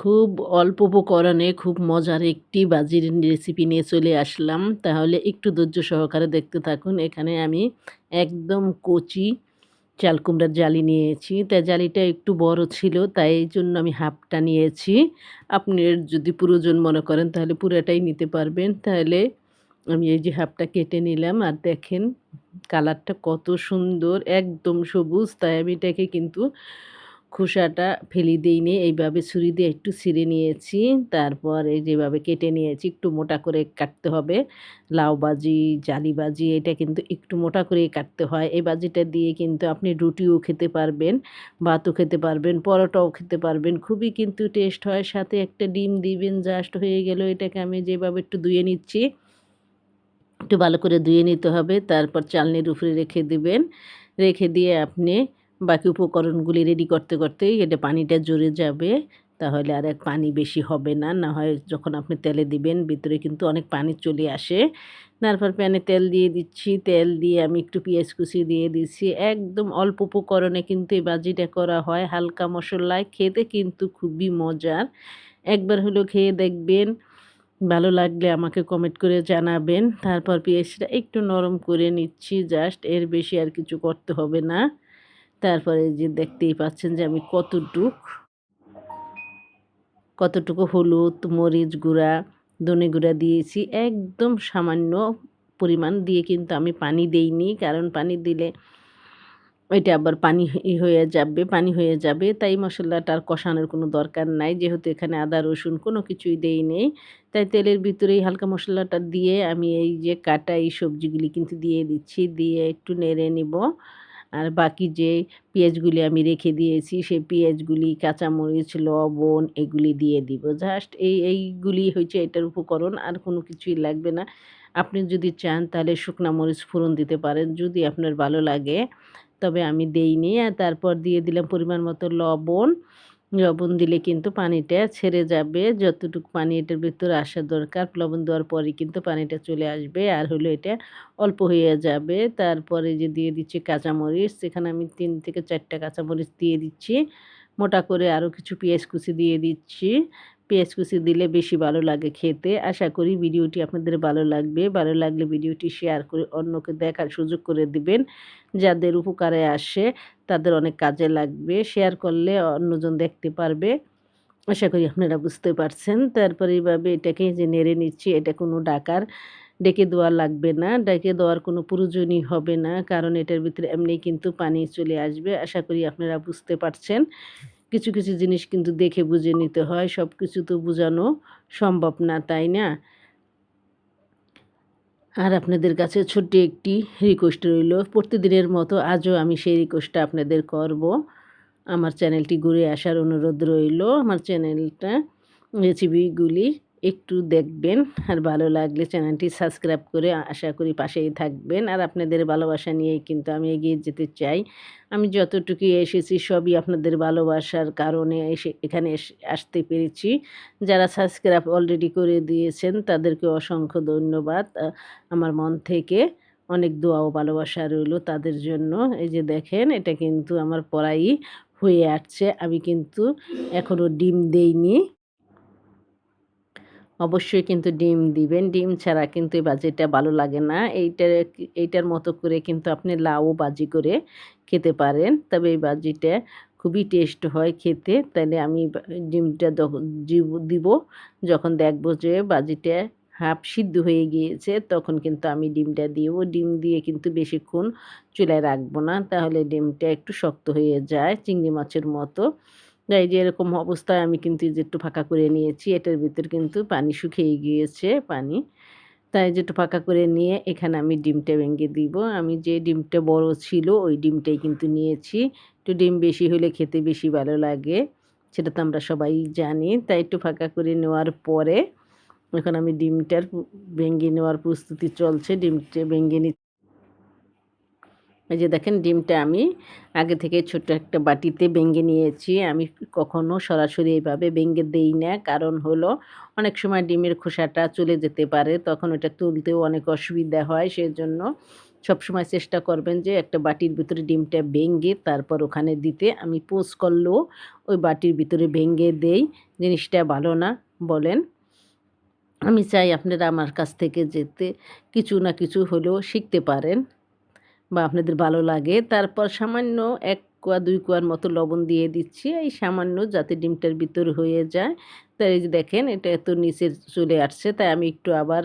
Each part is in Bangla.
খুব অল্প উপকরণে খুব মজার একটি বাজির রেসিপি নিয়ে চলে আসলাম। তাহলে একটু ধৈর্য সহকারে দেখতে থাকুন। এখানে আমি একদম কচি চাল কুমড়ার জালি নিয়েছি। তাই জালিটা একটু বড় ছিল, তাই এই জন্য আমি হাফটা নিয়েছি। আপনি যদি পুরোজন মনে করেন, তাহলে পুরোটাই নিতে পারবেন। তাহলে আমি এই যে হাফটা কেটে নিলাম। আর দেখেন, কালারটা কত সুন্দর, একদম সবুজ। তাই আমি এটাকে কিন্তু খোসাটা ফেলি দিইনি এইভাবে ছুরি দিয়ে একটু ছিঁড়ে নিয়েছি। তারপর এই যেভাবে কেটে নিয়েছি, একটু মোটা করে কাটতে হবে। লাউ বাজি, জালি বাজি, এটা কিন্তু একটু মোটা করে কাটতে হয়। এই বাজিটা দিয়ে কিন্তু আপনি রুটিও খেতে পারবেন, ভাতও খেতে পারবেন, পরোটাও খেতে পারবেন। খুবই কিন্তু টেস্ট হয়। সাথে একটা ডিম দিবেন, জাস্ট হয়ে গেল। এটাকে আমি যেভাবে একটু ধুয়ে নিচ্ছি, একটু ভালো করে ধুয়ে নিতে হবে। তারপর চালনির উপরে রেখে দিবেন। রেখে দিয়ে আপনি বাকি উপকরণগুলি রেডি করতে করতে এটা পানিটা জুড়ে যাবে। তাহলে আর এক পানি বেশি হবে না। না হয় যখন আপনি তেলে দিবেন, ভিতরে কিন্তু অনেক পানি চলে আসে। তারপর প্যানে তেল দিয়ে দিচ্ছি। তেল দিয়ে আমি একটু পেঁয়াজ কুচি দিয়ে দিচ্ছি। একদম অল্প উপকরণে কিন্তু এই বাজিটা করা হয়। হালকা মশলায় খেতে কিন্তু খুবই মজার। একবার হলো খেয়ে দেখবেন। ভালো লাগলে আমাকে কমেন্ট করে জানাবেন। তারপর পেঁয়াজটা একটু নরম করে নিচ্ছি। জাস্ট এর বেশি আর কিছু করতে হবে না। তারপরে যে দেখতেই পাচ্ছেন যে আমি কতটুক, কতটুকু হলুদ, মরিচ গুঁড়া, ধনে গুঁড়া দিয়েছি। একদম সামান্য পরিমাণ দিয়ে কিন্তু আমি পানি দেইনি, কারণ পানি দিলে ওইটা আবার পানি হয়ে যাবে, পানি হয়ে যাবে। তাই মশলাটা আর কষানোর কোনো দরকার নাই, যেহেতু এখানে আদা, রসুন কোনো কিছুই দেই নেই। তাই তেলের ভিতরেই হালকা মশলাটা দিয়ে আমি এই যে কাটা এই সবজিগুলি কিন্তু দিয়ে দিচ্ছি, দিয়ে একটু নেড়ে নিব। আর বাকি যে পেঁয়াজগুলি আমি রেখে দিয়েছি, সেই পেঁয়াজগুলি, কাঁচামরিচ, লবণ এগুলি দিয়ে দিব। জাস্ট এই, এইগুলি হয়েছে এটার উপকরণ, আর কোনো কিছুই লাগবে না। আপনি যদি চান তাহলে শুকনা মরিচ ফোড়ন দিতে পারেন, যদি আপনার ভালো লাগে। তবে আমি দেইনি, আর তারপর দিয়ে দিলাম পরিমাণ মতো লবণ। লবণ দিলে কিন্তু পানিটা ছেড়ে যাবে। যতটুকু পানি এটার ভিতরে আসা দরকার, লবণ দেওয়ার পরে কিন্তু পানিটা চলে আসবে আর হলো এটা অল্প হয়ে যাবে। তারপরে যে দিয়ে দিচ্ছি কাঁচামরিচ সেখানে আমি তিন থেকে চারটা কাঁচামরিচ দিয়ে দিচ্ছি। মোটা করে আরও কিছু পেঁয়াজ কুচি দিয়ে দিচ্ছি। পেঁয়াজ কুচি দিলে বেশি ভালো লাগে খেতে। আশা করি ভিডিওটি আপনাদের ভালো লাগবে। ভালো লাগলে ভিডিওটি শেয়ার করে অন্যকে দেখার সুযোগ করে দিবেন। যাদের উপকারে আসে তাদের অনেক কাজে লাগবে। শেয়ার করলে অন্যজন দেখতে পারবে। আশা করি আপনারা বুঝতে পারছেন। তারপরে এইভাবে এটাকে যে নেড়ে নিচ্ছি, এটা কোনো ডাকার ডেকে দেওয়া লাগবে না। ডেকে দেওয়ার কোনো প্রয়োজনই হবে না। কারণ এটার ভিতরে এমনি কিন্তু পানি চলে আসবে। আশা করি আপনারা বুঝতে পারছেন। কিছু কিছু জিনিস কিন্তু দেখে বুঝে নিতে হয় সব কিছু তো বোঝানো সম্ভব না, তাই না? আর আপনাদের কাছে ছোট্ট একটি রিকোয়েস্ট রইল, প্রতিদিনের মতো আজও আমি সেই রিকোয়েস্টটা আপনাদের করব। আমার চ্যানেলটি ঘুরে আসার অনুরোধ রইল, আমার চ্যানেলটা রেসিপিগুলি একটু দেখবেন। আর ভালো লাগলে চ্যানেলটি সাবস্ক্রাইব করে আশা করি পাশেই থাকবেন। আর আপনাদের ভালোবাসা নিয়েই কিন্তু আমি এগিয়ে যেতে চাই। আমি যতটুকু এসেছি সবই আপনাদের ভালোবাসার কারণে এসে, এখানে আসতে পেরেছি। যারা সাবস্ক্রাইব অলরেডি করে দিয়েছেন, তাদেরকে অসংখ্য ধন্যবাদ। আমার মন থেকে অনেক দোয়া ও ভালোবাসা রইল তাদের জন্য। এই যে দেখেন, এটা কিন্তু আমার পড়াই হয়ে আসছে। আমি কিন্তু এখনও ডিম দেইনি। অবশ্যই কিন্তু ডিম দিবেন। ডিম ছাড়া কিন্তু এই বাজিটা ভালো লাগে না। এইটার এইটার মতো করে কিন্তু আপনি লাউ বাজি করে খেতে পারেন। তবে এই বাজিটা খুবই টেস্ট হয় খেতে। তাহলে আমি ডিমটা দিব। যখন দেখব যে বাজিটা হাফ সিদ্ধ হয়ে গিয়েছে, তখন কিন্তু আমি ডিমটা দিব। ডিম দিয়ে কিন্তু বেশিক্ষণ চুলায় রাখব না। তাহলে ডিমটা একটু শক্ত হয়ে যায় চিংড়ি মাছের মতো। এই যে এরকম অবস্থায় আমি কিন্তু যে একটু ফাঁকা করে নিয়েছি, এটার ভিতর কিন্তু পানি শুকিয়ে গিয়েছে, পানি। তাই যে একটু ফাঁকা করে নিয়ে এখানে আমি ডিমটা ভেঙে দিব। আমি যে ডিমটা বড় ছিল, ওই ডিমটাই কিন্তু নিয়েছি। একটু ডিম বেশি হলে খেতে বেশি ভালো লাগে, সেটা তো আমরা সবাই জানি। তাই একটু ফাঁকা করে নেওয়ার পরে এখন আমি ডিমটার ভেঙে নেওয়ার প্রস্তুতি চলছে। ডিমটা ভেঙে নি এই যে দেখেন ডিমটা আমি আগে থেকে ছোট্ট একটা বাটিতে বেঙ্গে নিয়েছি। আমি কখনো সরাসরি এইভাবে বেঙ্গে দেই না। কারণ হলো অনেক সময় ডিমের খোসাটা চলে যেতে পারে। তখন ওটা তুলতেও অনেক অসুবিধা হয়। সেজন্য সবসময় চেষ্টা করবেন যে একটা বাটির ভিতরে ডিমটা ভেঙে তারপর ওখানে দিতে। আমি পোস্ট করলেও ওই বাটির ভিতরে ভেঙে দেই। জিনিসটা ভালো না বলেন। আমি চাই আপনারা আমার কাছ থেকে যেতে কিছু না কিছু হলেও শিখতে পারেন। বা আপনাদের ভালো লাগে। তারপর সামান্য এক কোয়া, দুই কোয়ার মতো লবণ দিয়ে দিচ্ছি। এই সামান্য যাতে ডিমটার ভিতর হয়ে যায়। তাই এই যে দেখেন, এটা এত নিচে চলে আসছে। তাই আমি একটু আবার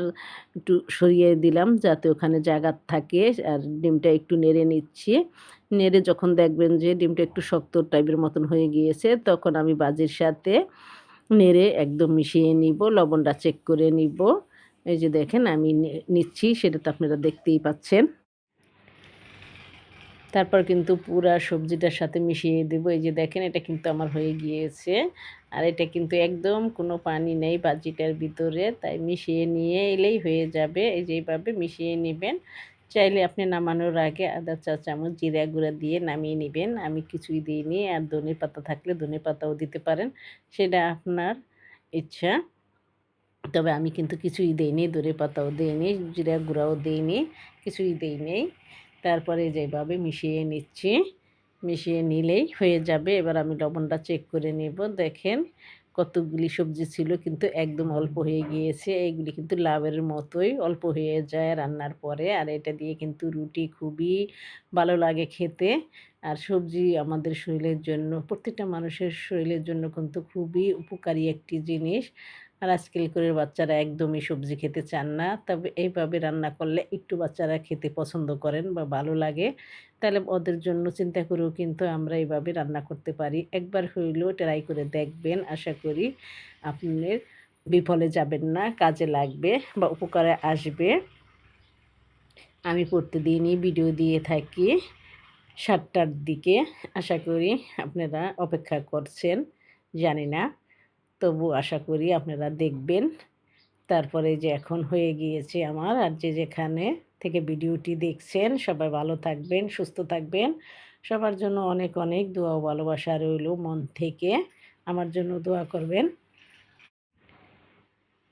একটু সরিয়ে দিলাম যাতে ওখানে জায়গা থাকে আর ডিমটা একটু নেড়ে নিচ্ছি। নেড়ে যখন দেখবেন যে ডিমটা একটু শক্ত টাইপের মতন হয়ে গিয়েছে, তখন আমি বাজির সাথে নেড়ে একদম মিশিয়ে নিব, লবণটা চেক করে নিব। এই যে দেখেন, আমি নিচ্ছি। সেটা তো আপনারা দেখতেই পাচ্ছেন। তারপর কিন্তু পুরা সবজিটার সাথে মিশিয়ে দেবো। এই যে দেখেন, এটা কিন্তু আমার হয়ে গিয়েছে। আর এটা কিন্তু একদম কোনো পানি নেই বাজিটার ভিতরে। তাই মিশিয়ে নিয়ে এলেই হয়ে যাবে। এই যে এইভাবে মিশিয়ে নেবেন। চাইলে আপনি নামানোর আগে আদা, চা, চামচ, জিরা গুঁড়া দিয়ে নামিয়ে নেবেন। আমি কিছুই দিইনি। আর ধনে পাতা থাকলে ধনে পাতাও দিতে পারেন। সেটা আপনার ইচ্ছা। তবে আমি কিন্তু কিছুই দিইনি, ধনে পাতাও দিইনি, জিরা গুঁড়াও দিইনি, কিছুই দিইনি। তারপরে যেভাবে মিশিয়ে নিচ্ছি। মিশিয়ে নিলেই হয়ে যাবে। এবার আমি লবণটা চেক করে নেব। দেখেন কতগুলি সবজি ছিল কিন্তু একদম অল্প হয়ে গিয়েছে। এইগুলি কিন্তু লাভের মতোই অল্প হয়ে যায় রান্নার পরে। আর এটা দিয়ে কিন্তু রুটি খুবই ভালো লাগে খেতে। আর সবজি আমাদের শরীরের জন্য, প্রত্যেকটা মানুষের শরীরের জন্য কিন্তু খুবই উপকারী একটি জিনিস। আর আজকাল করে বাচ্চারা একদমই সবজি খেতে চান না। তবে এইভাবে রান্না করলে একটু বাচ্চারা খেতে পছন্দ করেন বা ভালো লাগে, তাহলে ওদের জন্য চিন্তা করেও কিন্তু আমরা এইভাবে রান্না করতে পারি। একবার হইলেও ট্রাই করে দেখবেন, আশা করি আপনার বিফলে যাবেন না, কাজে লাগবে বা উপকারে আসবে। আমি প্রতিদিনই ভিডিও দিয়ে থাকি সাতটার দিকে, আশা করি আপনারা অপেক্ষা করছেন, জানি না। তবু আশা করি আপনারা দেখবেন। তারপরে যে এখন হয়ে গিয়েছে আমার আর যে যেখানে থেকে ভিডিওটি দেখছেন, সবাই ভালো থাকবেন, সুস্থ থাকবেন। সবার জন্য অনেক অনেক দোয়া ভালোবাসা রইল মন থেকে। আমার জন্য দোয়া করবেন।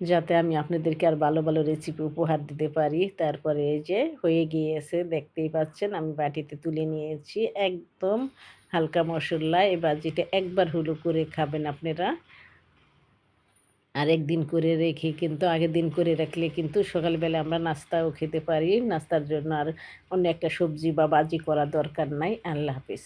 যাতে আমি আপনাদেরকে আর ভালো ভালো রেসিপি উপহার দিতে পারি। তারপরে এই যে হয়ে গিয়েছে, দেখতেই পাচ্ছেন আমি বাটিতে তুলে নিয়েছি একদম হালকা মশলা। এবার যেটা একবার হলো করে খাবেন আপনারা। আর একদিন করে রেখে কিন্তু আগের দিন করে রাখলে কিন্তু সকালবেলা আমরা নাস্তাও খেতে পারি। নাস্তার জন্য আর অন্য একটা সবজি বা বাজি করা দরকার নাই। আল্লাহ হাফিজ।